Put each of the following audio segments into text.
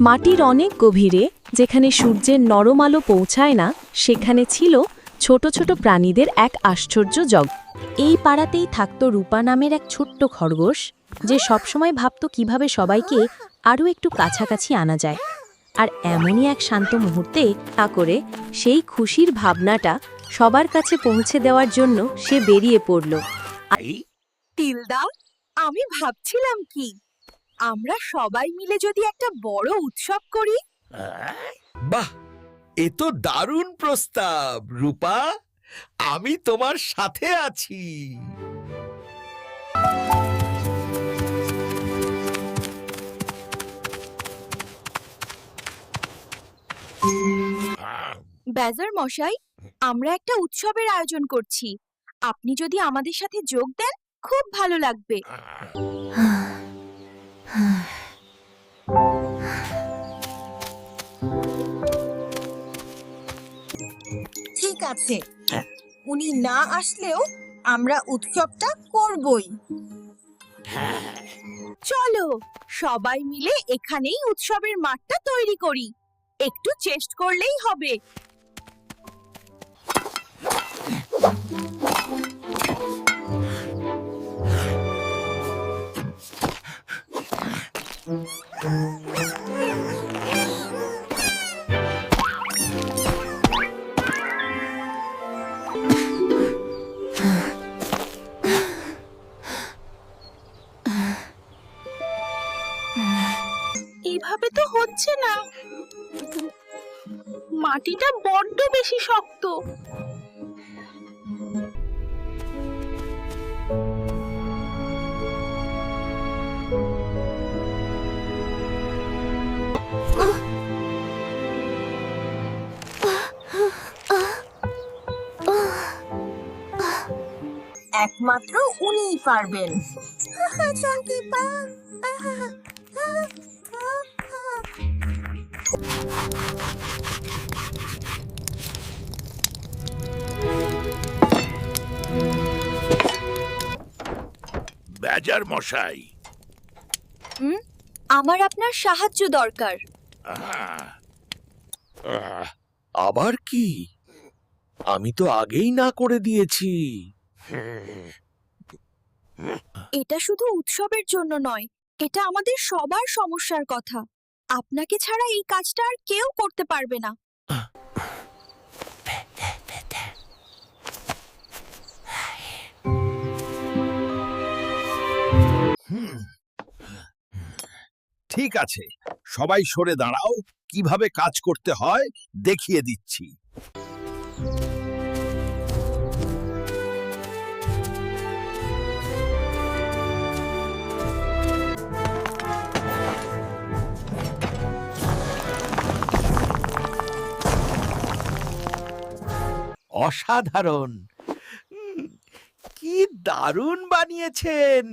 মাটির অনেক গভীরে, যেখানে সূর্যের নরম আলো পৌঁছায় না, সেখানে ছিল ছোট ছোট প্রাণীদের এক আশ্চর্য জগ। এই পাড়াতেই থাকত রূপা নামের এক ছোট্ট খরগোশ, যে সবসময় ভাবত কীভাবে সবাইকে আরও একটু কাছাকাছি আনা যায়। আর এমনই এক শান্ত মুহূর্তে তা করে সেই খুশির ভাবনাটা সবার কাছে পৌঁছে দেওয়ার জন্য সে বেরিয়ে পড়ল। আমি ভাবছিলাম কি? আমরা সবাই মিলে যদি একটা বড় উৎসব করি? বাহ! এ তো দারুণ প্রস্তাব রূপা। আমি তোমার সাথে আছি। বেজার মশাই আমরা একটা উৎসবের আয়োজন করছি। আপনি যদি আমাদের সাথে যোগ দেন খুব ভালো লাগবে। ঠিক আছে। উনি না আসলেও আমরা উৎসবটা করবই। চলো সবাই মিলে এখানেই উৎসবের মাঠটা তৈরি করি। একটু চেষ্ট করলেই হবে। এভাবে তো হচ্ছে না। মাটিটা বড্ড বেশি শক্ত। একমাত্র উনিই পারবেন। বেজার মশাই। আমার আপনার সাহায্য দরকার। আবার কি? আমি তো আগেই না করে দিয়েছি। এটা শুধু উৎসবের জন্য নয় এটা আমাদের সবার সমস্যার কথা। আপনাকে ছাড়া এই কাজটা আর কেউ করতে পারবে না। ঠিক আছে। সবাই সরে দাঁড়াও কীভাবে কাজ করতে হয় দেখিয়ে দিচ্ছি। অসাধারণ। কি দারুণ বানিয়েছেন।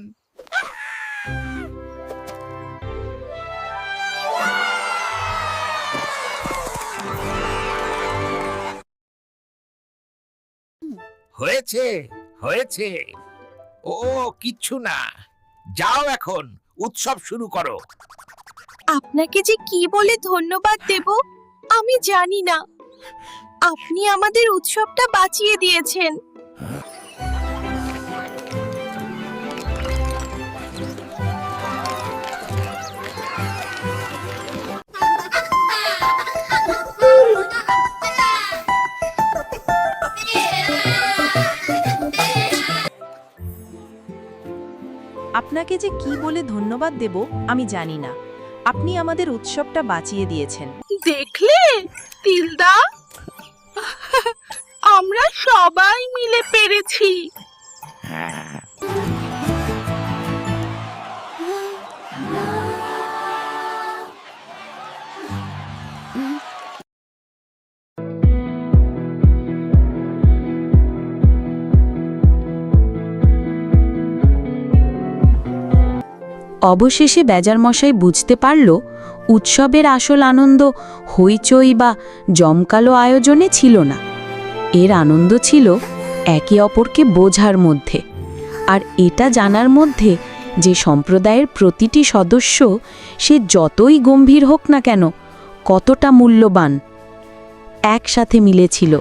হয়েছে হয়েছে। ও কিচ্ছু না। যাও এখন, উৎসব শুরু করো। আপনাকে যে কি বলে ধন্যবাদ দেব, আমি জানি না। আপনি আমাদের উৎসবটা বাঁচিয়ে দিয়েছেন। আপনাকে যে কি বলে ধন্যবাদ দেব আমি জানি না। আপনি আমাদের উৎসবটা বাঁচিয়ে দিয়েছেন। দেখলে? তিলদা? আমরা সবাই মিলে পেরেছি। অবশেষে বেজার মশাই বুঝতে পারল, উৎসবের আসল আনন্দ হইচই বা জমকালো আয়োজনে ছিল না। এর আনন্দ ছিল একে অপরকে বোঝার মধ্যে। আর এটা জানার মধ্যে যে সম্প্রদায়ের প্রতিটি সদস্য সে যতই গম্ভীর হোক না কেন, কতটা মূল্যবান, একসাথে মিলেছিল।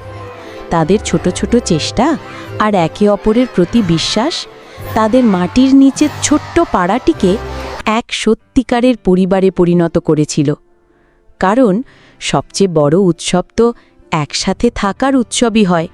তাদের ছোট ছোট চেষ্টা আর একে অপরের প্রতি বিশ্বাস, তাদের মাটির নিচের ছোট্ট পাড়াটিকে এক সত্যিকারের পরিবারে পরিণত করেছিল। কারণ সবচেয়ে বড় উৎসব তো একসাথে থাকার উৎসবই হয়।